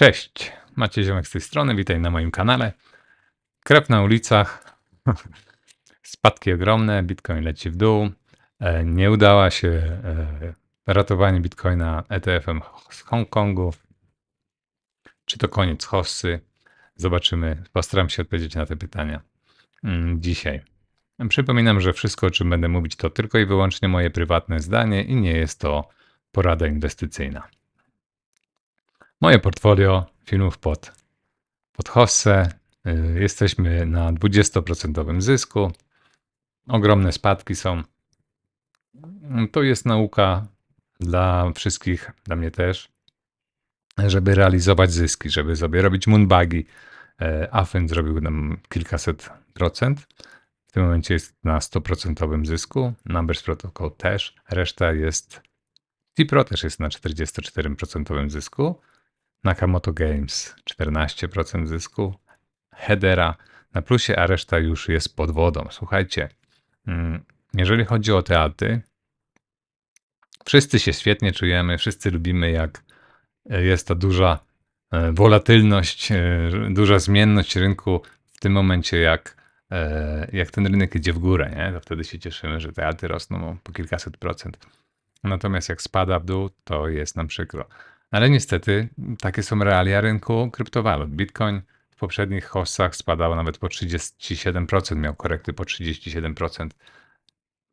Cześć, Macie Ziomek z tej strony, witaj na moim kanale. Krew na ulicach, spadki ogromne, Bitcoin leci w dół. E, Nie udała się e, ratowanie Bitcoina ETF-em z Hongkongu. Czy to koniec hossy? Zobaczymy. Postaram się odpowiedzieć na te pytania mm, dzisiaj. Przypominam, że wszystko, o czym będę mówić, to tylko i wyłącznie moje prywatne zdanie i nie jest to porada inwestycyjna. Moje portfolio filmów pod, pod hossę. Y, Jesteśmy na 20% zysku. Ogromne spadki są. To jest nauka dla wszystkich, dla mnie też, żeby realizować zyski, żeby sobie robić moonbagi. E, Afen zrobił nam kilkaset procent. W tym momencie jest na 100% zysku. Numbers Protocol też. Reszta jest. Cipro też jest na 44% zysku. Nakamoto Games 14% zysku. Hedera na plusie, a reszta już jest pod wodą. Słuchajcie, mm, jeżeli chodzi o teatry, wszyscy się świetnie czujemy, wszyscy lubimy, jak jest ta duża e, wolatylność, e, duża zmienność rynku w tym momencie, jak, e, jak ten rynek idzie w górę, nie? to wtedy się cieszymy, że teatry rosną po kilkaset procent. Natomiast jak spada w dół, to jest nam przykro. Ale niestety takie są realia rynku kryptowalut. Bitcoin w poprzednich hossach spadał nawet po 37%, miał korekty po 37%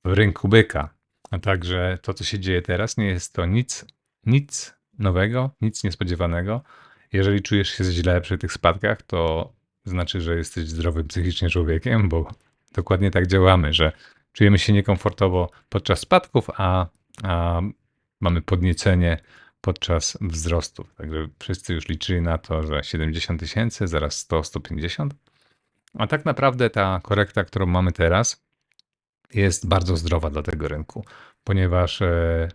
w rynku byka. A także to, co się dzieje teraz, nie jest to nic, nic nowego, nic niespodziewanego. Jeżeli czujesz się źle przy tych spadkach, to znaczy, że jesteś zdrowym psychicznie człowiekiem, bo dokładnie tak działamy, że czujemy się niekomfortowo podczas spadków, a, a mamy podniecenie podczas wzrostów. Także wszyscy już liczyli na to, że 70 tysięcy, zaraz 100, 150. A tak naprawdę ta korekta, którą mamy teraz, jest bardzo zdrowa dla tego rynku, ponieważ e,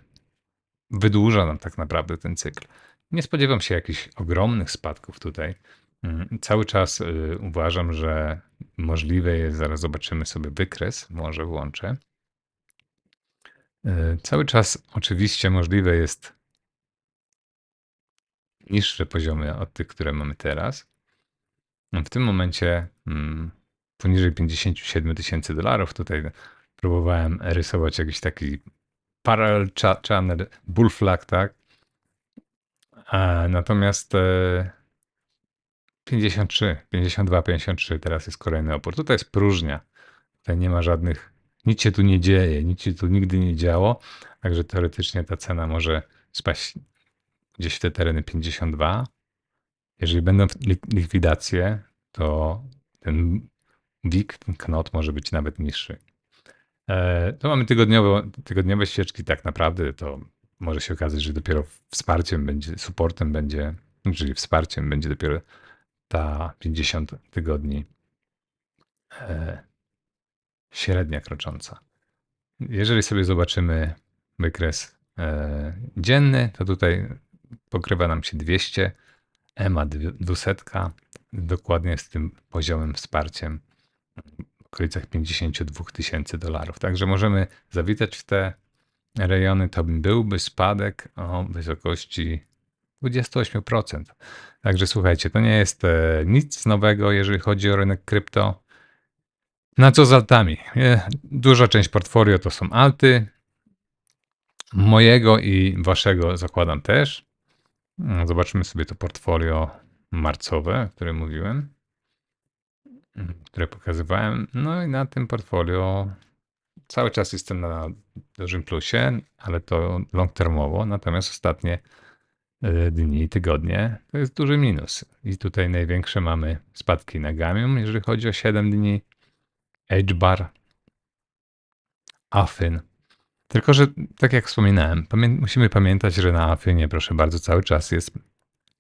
wydłuża nam tak naprawdę ten cykl. Nie spodziewam się jakichś ogromnych spadków tutaj. Mm, Cały czas y, uważam, że możliwe jest, zaraz zobaczymy sobie wykres, może włączę. Y, Cały czas oczywiście możliwe jest niższe poziomy od tych, które mamy teraz. W tym momencie mm, poniżej 57 tysięcy dolarów. Tutaj próbowałem rysować jakiś taki parallel cha- channel, bull flag, tak? A, natomiast e, 53, 52, 53 teraz jest kolejny opór. Tutaj jest próżnia. Tutaj nie ma żadnych, nic się tu nie dzieje, nic się tu nigdy nie działo. Także teoretycznie ta cena może spaść gdzieś te tereny 52. Jeżeli będą li- likwidacje, to ten WIG, ten knot może być nawet niższy. E, To mamy tygodniowe, tygodniowe ścieżki, tak naprawdę to może się okazać, że dopiero wsparciem będzie, supportem będzie, czyli wsparciem będzie dopiero ta 50 tygodni e, średnia krocząca. Jeżeli sobie zobaczymy wykres e, dzienny, to tutaj pokrywa nam się 200, EMA 200, dokładnie z tym poziomem wsparciem w okolicach 52 tysięcy dolarów. Także możemy zawitać w te rejony, to byłby spadek o wysokości 28%. Także słuchajcie, to nie jest e, nic nowego, jeżeli chodzi o rynek krypto. Na co z altami? E, Duża część portfolio to są alty. Mojego i waszego zakładam też. Mm, Zobaczymy sobie to portfolio marcowe, o którym mówiłem, mm, które pokazywałem. No i na tym portfolio cały czas jestem na dużym plusie, ale to long termowo. Natomiast ostatnie e, dni, tygodnie to jest duży minus. I tutaj największe mamy spadki na Gamium, jeżeli chodzi o 7 dni. H-Bar, Afyn. Tylko, że tak jak wspominałem, pamię- musimy pamiętać, że na Afynie, proszę bardzo, cały czas jest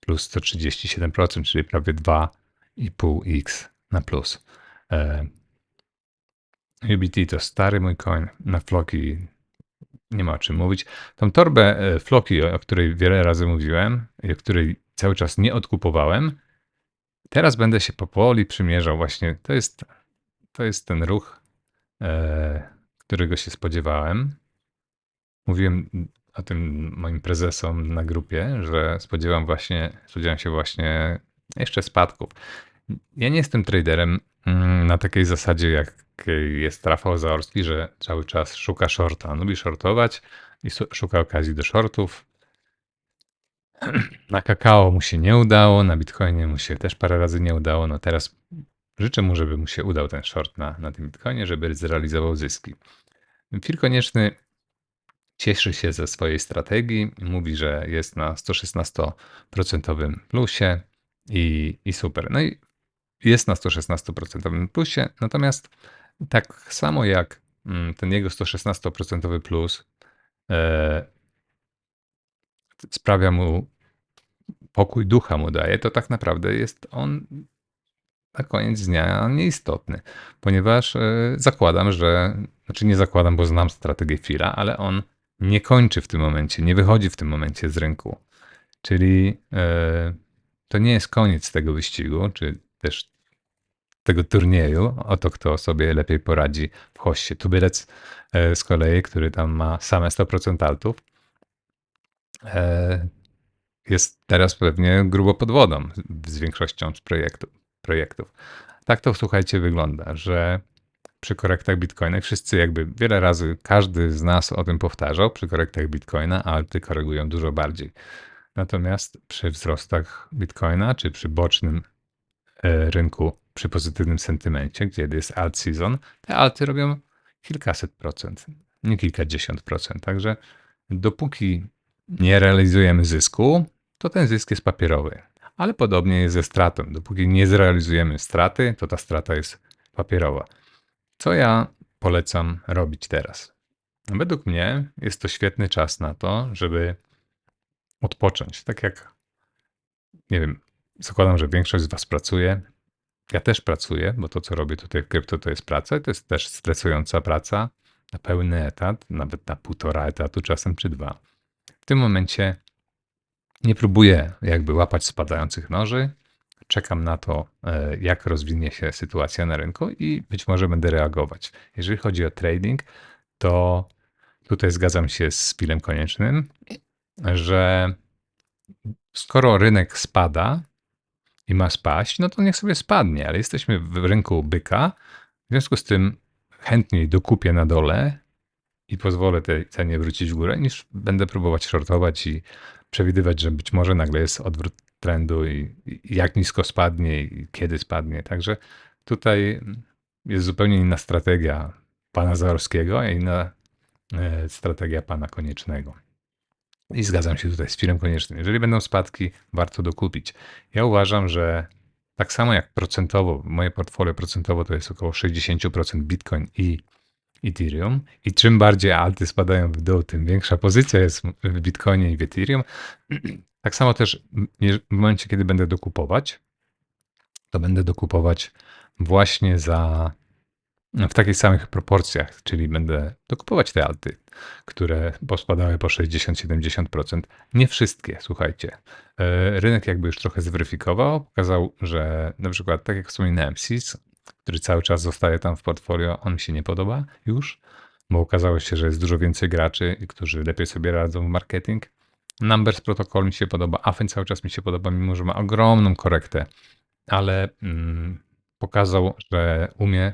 plus 137%, czyli prawie 2,5x na plus. E, UBT to stary mój coin, na Floki nie ma o czym mówić. Tą torbę e, Floki, o której wiele razy mówiłem o której cały czas nie odkupowałem, teraz będę się powoli przymierzał właśnie. To jest, to jest ten ruch, e, którego się spodziewałem. Mówiłem o tym moim prezesom na grupie, że spodziewam właśnie, spodziewam się właśnie jeszcze spadków. Ja nie jestem traderem mm, na takiej zasadzie, jak jest Rafał Zaorski, że cały czas szuka shorta. Lubi shortować i szuka okazji do shortów. Na kakao mu się nie udało, na bitcoinie mu się też parę razy nie udało. No teraz życzę mu, żeby mu się udał ten short na, na tym bitcoinie, żeby zrealizował zyski. Fir Konieczny cieszy się ze swojej strategii, mówi, że jest na 116% plusie i, i super. No i jest na 116% plusie, natomiast tak samo jak mm, ten jego 116% plus e, sprawia mu pokój ducha mu daje, to tak naprawdę jest on na koniec dnia nieistotny, ponieważ e, zakładam, że, znaczy nie zakładam, bo znam strategię Fira, ale on nie kończy w tym momencie, nie wychodzi w tym momencie z rynku. Czyli e, to nie jest koniec tego wyścigu, czy też tego turnieju, o to, kto sobie lepiej poradzi w hoście. Tubylec e, z kolei, który tam ma same 100% altów, e, jest teraz pewnie grubo pod wodą z większością z projektu, projektów. Tak to słuchajcie wygląda, że przy korektach Bitcoina wszyscy jakby wiele razy każdy z nas o tym powtarzał, przy korektach Bitcoina alty korygują dużo bardziej. Natomiast przy wzrostach Bitcoina czy przy bocznym e, rynku przy pozytywnym sentymencie, gdzie jest alt season, te alty robią kilkaset procent, nie kilkadziesiąt procent. Także dopóki nie realizujemy zysku, to ten zysk jest papierowy. Ale podobnie jest ze stratą. Dopóki nie zrealizujemy straty, to ta strata jest papierowa. Co ja polecam robić teraz? Według mnie jest to świetny czas na to, żeby odpocząć. Tak jak, nie wiem, zakładam, że większość z Was pracuje, ja też pracuję, bo to, co robię tutaj w krypto, to jest praca i to jest też stresująca praca na pełny etat, nawet na półtora etatu, czasem czy dwa. W tym momencie nie próbuję jakby łapać spadających noży. Czekam na to, e, jak rozwinie się sytuacja na rynku i być może będę reagować. Jeżeli chodzi o trading, to tutaj zgadzam się z Pilem Koniecznym, że skoro rynek spada, i ma spaść, no to niech sobie spadnie, ale jesteśmy w rynku byka, w związku z tym chętniej dokupię na dole i pozwolę tej cenie wrócić w górę, niż będę próbować shortować i przewidywać, że być może nagle jest odwrót trendu i, jak nisko spadnie i kiedy spadnie. Także tutaj jest zupełnie inna strategia pana Zaorskiego, a inna e, strategia pana Koniecznego. I zgadzam się tutaj z firmą koniecznym. Jeżeli będą spadki, warto dokupić. Ja uważam, że tak samo jak procentowo, moje portfolio procentowo to jest około 60% Bitcoin i Ethereum. I czym bardziej alty spadają w dół, tym większa pozycja jest w Bitcoinie i w Ethereum. Tak samo też w momencie, kiedy będę dokupować, to będę dokupować właśnie za w takich samych proporcjach, czyli będę dokupować te alty, które pospadały po 60-70%. Nie wszystkie, słuchajcie. E, rynek jakby już trochę zweryfikował, pokazał, że na przykład, tak jak wspominałem, SIS, który cały czas zostaje tam w portfolio, on mi się nie podoba już, bo okazało się, że jest dużo więcej graczy, którzy lepiej sobie radzą w marketing. Numbers Protocol mi się podoba, Afen cały czas mi się podoba, mimo że ma ogromną korektę, ale mm, pokazał, że umie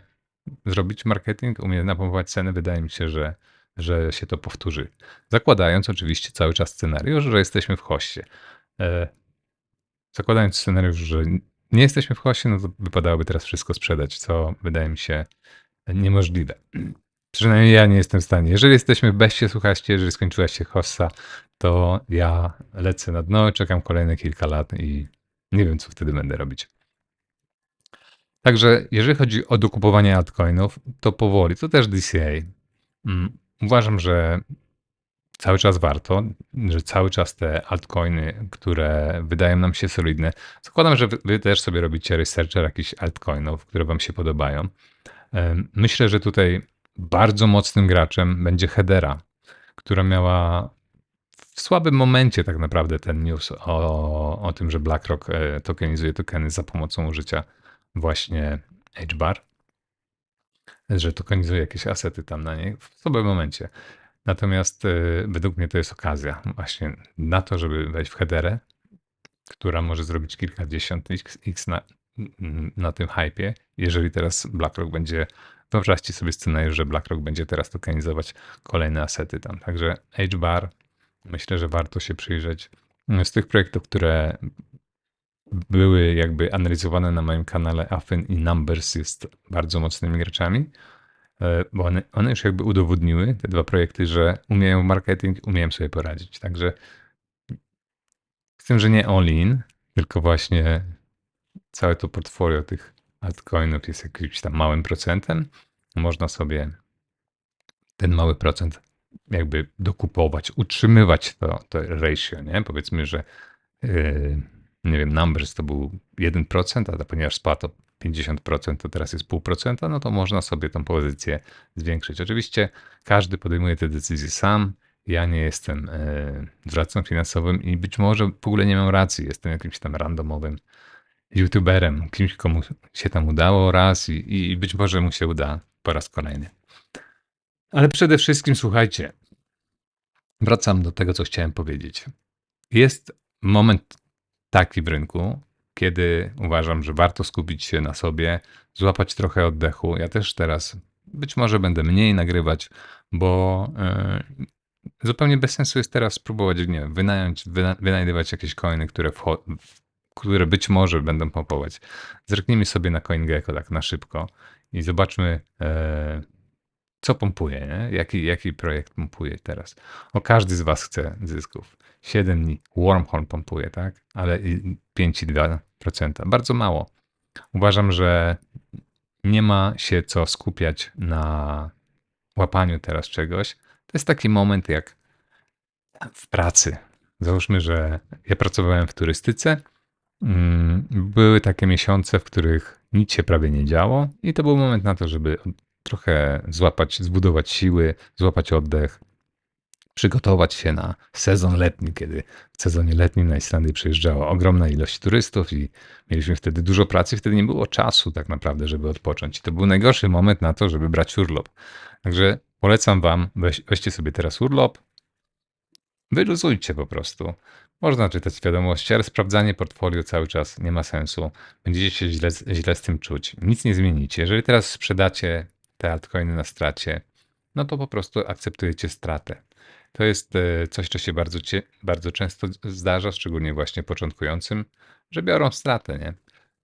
zrobić marketing, umie napompować ceny, wydaje mi się, że, że się to powtórzy. Zakładając oczywiście cały czas scenariusz, że jesteśmy w hoście. E, zakładając scenariusz, że nie jesteśmy w hoście, no to wypadałoby teraz wszystko sprzedać, co wydaje mi się niemożliwe. Przynajmniej ja nie jestem w stanie. Jeżeli jesteśmy w beście, słuchajcie, jeżeli skończyła się hossa, to ja lecę na dno, czekam kolejne kilka lat i nie wiem, co wtedy będę robić. Także jeżeli chodzi o dokupowanie altcoinów, to powoli, to też DCA. Mm, uważam, że cały czas warto, że cały czas te altcoiny, które wydają nam się solidne, zakładam, że wy też sobie robicie researcher jakichś altcoinów, które wam się podobają. Myślę, że tutaj bardzo mocnym graczem będzie Hedera, która miała w słabym momencie tak naprawdę ten news o, o tym, że BlackRock e, tokenizuje tokeny za pomocą użycia właśnie HBAR, że tokenizuje jakieś asety tam na niej w słabym momencie. Natomiast e, według mnie to jest okazja właśnie na to, żeby wejść w headerę, która może zrobić kilkadziesiąt x, na, na tym hypie. Jeżeli teraz BlackRock będzie, wyobraźcie sobie scenariusz, że BlackRock będzie teraz tokenizować kolejne asety tam. Także HBAR, myślę, że warto się przyjrzeć. Z tych projektów, które były jakby analizowane na moim kanale Afin i Numbers jest bardzo mocnymi graczami, bo one, one już jakby udowodniły, te dwa projekty, że umieją marketing, umieją sobie poradzić. Także z tym, że nie all-in, tylko właśnie całe to portfolio tych altcoinów jest jakimś tam małym procentem. Można sobie ten mały procent jakby dokupować, utrzymywać to, to ratio, nie? Powiedzmy, że yy, nie wiem, numbers to był 1%, a ponieważ spadł 50%, to teraz jest 0,5%, no to można sobie tą pozycję zwiększyć. Oczywiście każdy podejmuje te decyzje sam. Ja nie jestem yy, doradcą finansowym i być może w ogóle nie mam racji. Jestem jakimś tam randomowym youtuberem, kimś, komu się tam udało raz i, i być może mu się uda po raz kolejny. Ale przede wszystkim słuchajcie, wracam do tego, co chciałem powiedzieć. Jest moment taki w rynku, kiedy uważam, że warto skupić się na sobie, złapać trochę oddechu. Ja też teraz być może będę mniej nagrywać, bo yy, zupełnie bez sensu jest teraz spróbować nie, wynająć, wyna, wynajdywać jakieś coiny, które, które być może będą pompować. Zerknijmy sobie na CoinGecko tak na szybko i zobaczmy, yy, co pompuje, nie? Jaki, jaki projekt pompuje teraz. O, każdy z Was chce zysków. 7 dni. Wormhole pompuje, tak? Ale 5,2%. Bardzo mało. Uważam, że nie ma się co skupiać na łapaniu teraz czegoś. To jest taki moment jak w pracy. Załóżmy, że ja pracowałem w turystyce. Mm, były takie miesiące, w których nic się prawie nie działo, i to był moment na to, żeby trochę złapać, zbudować siły, złapać oddech, przygotować się na sezon letni, kiedy w sezonie letnim na Islandii przyjeżdżała ogromna ilość turystów i mieliśmy wtedy dużo pracy, wtedy nie było czasu tak naprawdę, żeby odpocząć. I to był najgorszy moment na to, żeby brać urlop. Także polecam wam, weź, weźcie sobie teraz urlop, wyluzujcie po prostu. Można czytać wiadomości, ale sprawdzanie portfolio cały czas nie ma sensu. Będziecie się źle, źle z tym czuć. Nic nie zmienicie. Jeżeli teraz sprzedacie te altcoiny na stracie, no to po prostu akceptujecie stratę. To jest e, coś, co się bardzo, bardzo często zdarza, szczególnie właśnie początkującym, że biorą stratę, nie?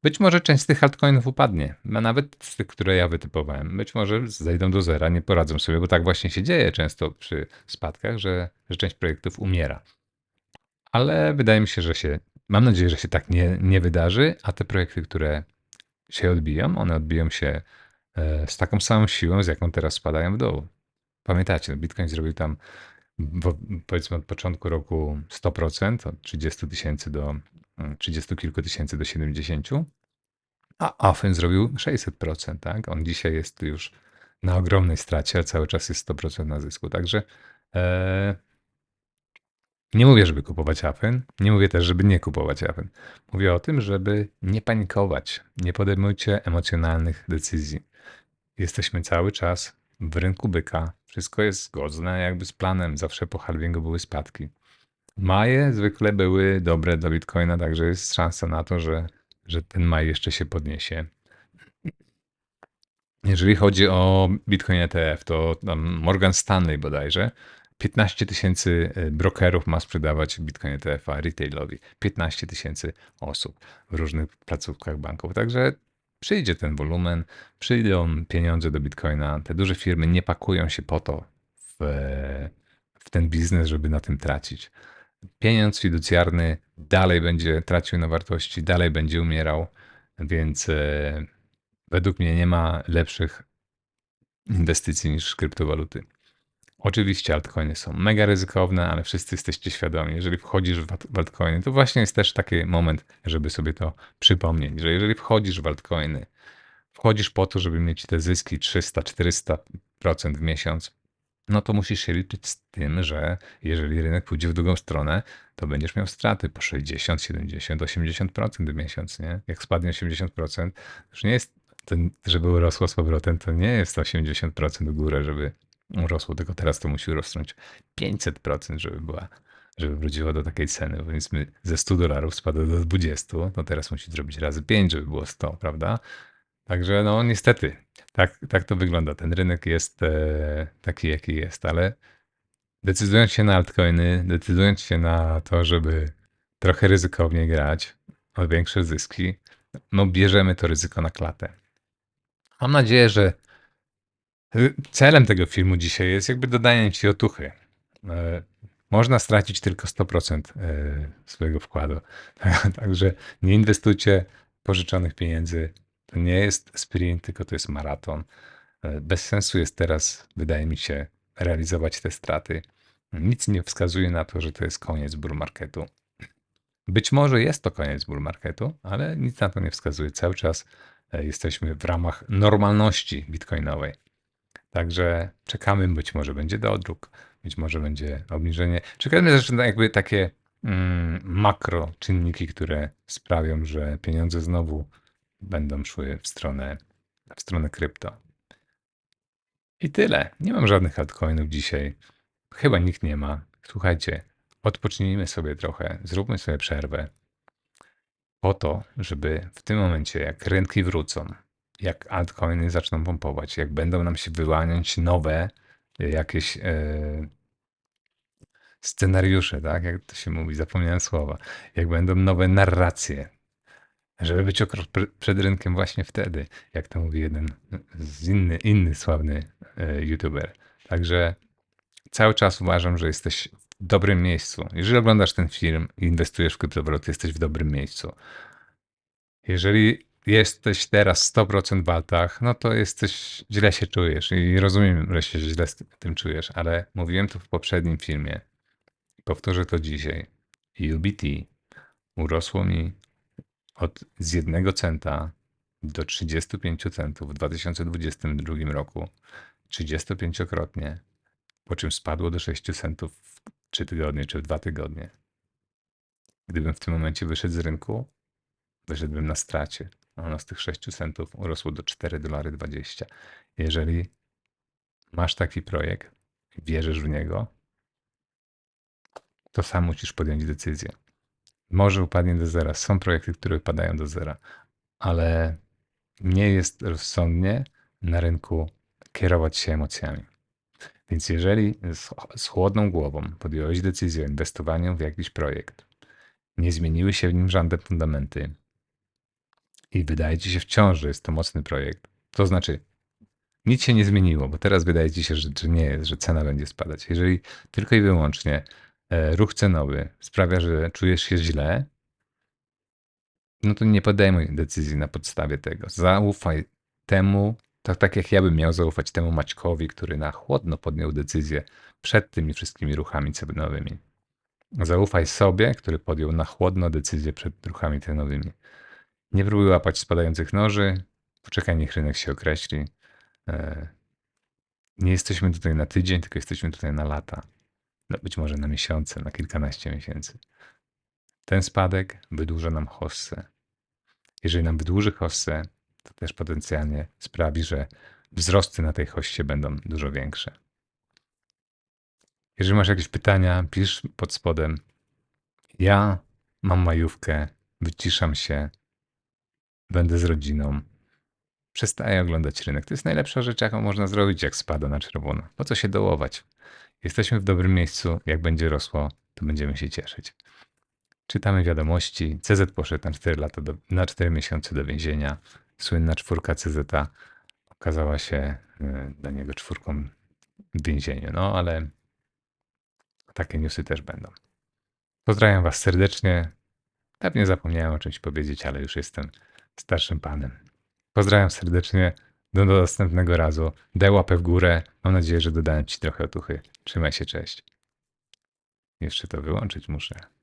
Być może część z tych altcoinów upadnie, a nawet z tych, które ja wytypowałem. Być może zejdą do zera, nie poradzą sobie, bo tak właśnie się dzieje często przy spadkach, że, że część projektów umiera. Ale wydaje mi się, że się, mam nadzieję, że się tak nie, nie wydarzy, a te projekty, które się odbiją, one odbiją się z taką samą siłą, z jaką teraz spadają w dół. Pamiętacie, no, Bitcoin zrobił tam powiedzmy od początku roku 100%, od 30 tysięcy do 30 mm, kilku tysięcy do 70, a Afen zrobił 600%, tak? On dzisiaj jest już na ogromnej stracie, a cały czas jest 100% na zysku. Także e, nie mówię, żeby kupować Afen, nie mówię też, żeby nie kupować Afen. Mówię o tym, żeby nie panikować, nie podejmujcie emocjonalnych decyzji. Jesteśmy cały czas w rynku byka wszystko jest zgodne jakby z planem. Zawsze po halvingu były spadki. Maje zwykle były dobre dla Bitcoina, także jest szansa na to, że, że ten maj jeszcze się podniesie. Jeżeli chodzi o Bitcoin ETF, to Morgan Stanley bodajże 15 tysięcy e, brokerów ma sprzedawać Bitcoin ETF-a retailowi. 15 tysięcy osób w różnych placówkach banków. Także przyjdzie ten wolumen, przyjdą pieniądze do Bitcoina. Te duże firmy nie pakują się po to w, w ten biznes, żeby na tym tracić. Pieniądz fiducjarny dalej będzie tracił na wartości, dalej będzie umierał, więc e, według mnie nie ma lepszych inwestycji niż kryptowaluty. Oczywiście altcoiny są mega ryzykowne, ale wszyscy jesteście świadomi, jeżeli wchodzisz w altcoiny, to właśnie jest też taki moment, żeby sobie to przypomnieć, że jeżeli wchodzisz w altcoiny, wchodzisz po to, żeby mieć te zyski 300-400% w miesiąc, no to musisz się liczyć z tym, że jeżeli rynek pójdzie w drugą stronę, to będziesz miał straty po 60, 70, 80% w miesiąc, nie? Jak spadnie 80%, już nie jest, ten, żeby rosło z powrotem, to nie jest 80% w górę, żeby urosło, tylko teraz to musi urosnąć 500%, żeby była, żeby wróciło do takiej ceny. Powiedzmy ze 100 dolarów spadło do 20, no teraz musi zrobić razy 5, żeby było 100, prawda? Także no niestety, tak, tak to wygląda. Ten rynek jest e, taki, jaki jest, ale decydując się na altcoiny, decydując się na to, żeby trochę ryzykownie grać o większe zyski, no bierzemy to ryzyko na klatę. Mam nadzieję, że celem tego filmu dzisiaj jest jakby dodanie ci otuchy. E, Można stracić tylko 100% e, swojego wkładu. Także nie inwestujcie pożyczonych pieniędzy. To nie jest sprint, tylko to jest maraton. E, Bez sensu jest teraz, wydaje mi się, realizować te straty. Nic nie wskazuje na to, że to jest koniec bull marketu. Być może jest to koniec bull marketu, ale nic na to nie wskazuje. Cały czas jesteśmy w ramach normalności bitcoinowej. Także czekamy, być może będzie dodruk, być może będzie obniżenie. Czekamy też na jakby takie mm, makro czynniki, które sprawią, że pieniądze znowu będą szły w stronę, w stronę krypto. I tyle. Nie mam żadnych altcoinów dzisiaj. Chyba nikt nie ma. Słuchajcie, odpocznijmy sobie trochę, zróbmy sobie przerwę. Po to, żeby w tym momencie, jak rynki wrócą, jak altcoiny zaczną pompować, jak będą nam się wyłaniać nowe e, jakieś e, scenariusze, tak? Jak to się mówi, zapomniałem słowa. Jak będą nowe narracje, żeby być o krok przed rynkiem właśnie wtedy, jak to mówi jeden z inny, inny sławny e, youtuber. Także cały czas uważam, że jesteś w dobrym miejscu. Jeżeli oglądasz ten film i inwestujesz w kryptowalutę, jesteś w dobrym miejscu. Jeżeli jesteś teraz 100% w altach, no to jesteś, źle się czujesz i rozumiem, że się źle z tym czujesz, ale mówiłem to w poprzednim filmie powtórzę to dzisiaj. UBT urosło mi od z 1 centa do 35 centów w 2022 roku 35-krotnie, po czym spadło do 6 centów w 3 tygodnie czy w 2 tygodnie. Gdybym w tym momencie wyszedł z rynku, wyszedłbym na stracie. Ono z tych 6 centów urosło do 4 dolary 20. Jeżeli masz taki projekt, wierzysz w niego, to sam musisz podjąć decyzję. Może upadnie do zera. Są projekty, które upadają do zera, ale nie jest rozsądnie na rynku kierować się emocjami. Więc jeżeli z chłodną głową podjąłeś decyzję o inwestowaniu w jakiś projekt, nie zmieniły się w nim żadne fundamenty i wydaje ci się wciąż, że jest to mocny projekt, to znaczy nic się nie zmieniło, bo teraz wydaje ci się, że, że nie jest, że cena będzie spadać. Jeżeli tylko i wyłącznie e, ruch cenowy sprawia, że czujesz się źle, no to nie podejmuj decyzji na podstawie tego. Zaufaj temu, tak, tak jak ja bym miał zaufać temu Maćkowi, który na chłodno podjął decyzję przed tymi wszystkimi ruchami cenowymi. Zaufaj sobie, który podjął na chłodno decyzję przed ruchami cenowymi. Nie próbuj łapać spadających noży, poczekaj, niech rynek się określi. E, Nie jesteśmy tutaj na tydzień, tylko jesteśmy tutaj na lata. No, być może na miesiące, na kilkanaście miesięcy. Ten spadek wydłuża nam hossę. Jeżeli nam wydłuży hossę, to też potencjalnie sprawi, że wzrosty na tej hoście będą dużo większe. Jeżeli masz jakieś pytania, pisz pod spodem. Ja mam majówkę, wyciszam się, będę z rodziną. Przestaję oglądać rynek. To jest najlepsza rzecz, jaką można zrobić, jak spada na czerwono. Po co się dołować? Jesteśmy w dobrym miejscu. Jak będzie rosło, to będziemy się cieszyć. Czytamy wiadomości. CZ poszedł na 4, lata do, na 4 miesiące do więzienia. Słynna czwórka CZ okazała się y, dla niego czwórką w więzieniu. No ale takie newsy też będą. Pozdrawiam Was serdecznie. Pewnie zapomniałem o czymś powiedzieć, ale już jestem starszym panem. Pozdrawiam serdecznie. Do, następnego razu. Daj łapę w górę. Mam nadzieję, że dodałem Ci trochę otuchy. Trzymaj się, cześć. Jeszcze to wyłączyć muszę.